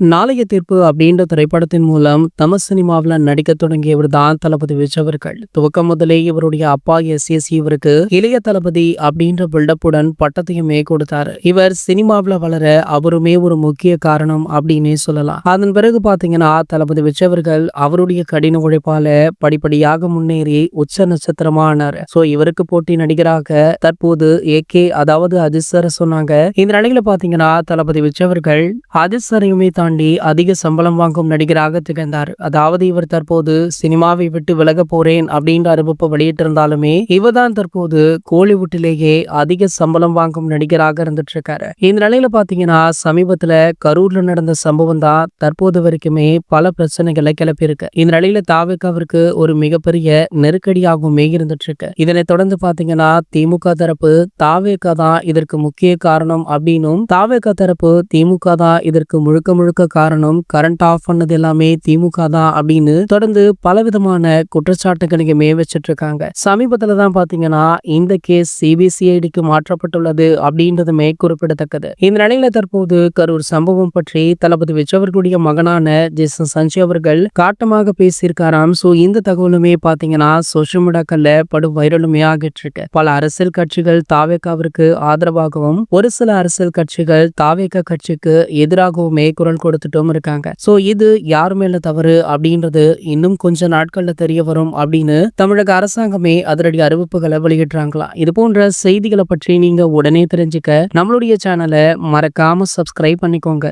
நாளைய தீர்ப்பு அப்படின்ற திரைப்படத்தின் மூலம் தமிழ் சினிமாவில் நடிக்க தொடங்கியவர் தான் தளபதி விஜய் அவர்கள். துவக்கம் முதலே இவருடைய அப்பா எஸ் எஸ் இவருக்கு இளைய தளபதி அப்படின்ற பில்டப்புடன் பட்டத்தையுமே கொடுத்தாரு இவர் சினிமாவில் வளர அவருமே ஒரு முக்கிய காரணம் அப்படின்னே சொல்லலாம். அதன் பிறகு பாத்தீங்கன்னா தளபதி விஜய் அவர்கள் அவருடைய கடின உழைப்பால படிப்படியாக முன்னேறி உச்ச நட்சத்திரமானார். சோ இவருக்கு போட்டி நடிகராக தற்போது ஏ கே அதாவது அஜித் சார் சொன்னாங்க. இந்த நிலையில பாத்தீங்கன்னா தளபதி விஜய் அவர்கள் அஜித் சாரையுமே தாண்டி அதிக சம்பளம் வாங்கும் நடிகராக திகழ்ந்தார். அதாவது இவர் தற்போது சினிமாவை விட்டு விலக போறேன் அப்படின்ற அறிவிப்பு வெளியிட்டிருந்தாலுமே இவர்தான் தற்போது கோலிவுட்டிலேயே அதிக சம்பளம் வாங்கும் நடிகராக இருந்துட்டு இருக்காரு இந்த நிலையில பாத்தீங்கன்னா சமீபத்துல கரூர்ல நடந்த சம்பவம் தான் தற்போது வரைக்குமே பல பிரச்சனைகளை கிளப்பியிருக்கு. இந்த நிலையில தாவேக்காவிற்கு ஒரு மிகப்பெரிய நெருக்கடியாகவுமே இருந்துட்டு இருக்கு இதனை தொடர்ந்து பாத்தீங்கன்னா திமுக தரப்பு தாவேக்கா தான் இதற்கு முக்கிய காரணம் அப்படின்னும் தாவேக்கா தரப்பு திமுக தான் இதற்கு முழுக்க முழுக்க காரணம் கரண்ட் ஆஃப் பண்ணது எல்லாமே திமுக தான் அப்படின்னு தொடர்ந்து பலவிதமான குற்றச்சாட்டுகளையுமே வச்சிட்டு இருக்காங்க சமீபத்துல தான் பாத்தீங்கன்னா இந்த கேஸ் சிபிசிஐடிக்கு மாற்றப்பட்டுள்ளது அப்படின்றதுமே குறிப்பிடத்தக்கது. இந்த நிலையில தற்போது கரூர் சம்பவம் பற்றி தளபதி விஜய் மகனான ஜெசன் சஞ்சய் அவர்கள் காட்டமாக பேசியிருக்காராம். சோ இந்த தகவலுமே பாத்தீங்கன்னா சோசியல் மீடியாக்கள்ல படு வைரலுமே ஆகிட்டு இருக்கு பல அரசியல் கட்சிகள் தாவேக்காவிற்கு ஆதரவாகவும் ஒரு சில அரசியல் கட்சிகள் தாவேக்கா கட்சிக்கு எதிராகவுமே குரல் கொடுத்துட்டும் இருக்காங்க. சோ இது யார் மேல தவறு அப்படின்றது இன்னும் கொஞ்ச நாட்கள்ல தெரிய வரும் அப்படின்னு தமிழக அரசாங்கமே அதனுடைய அறிவிப்புகளை வெளியிடுறாங்களா? இது போன்ற செய்திகளை பற்றி நீங்க உடனே தெரிஞ்சுக்க நம்மளுடைய சேனலை மறக்காம சப்ஸ்கிரைப் பண்ணிக்கோங்க.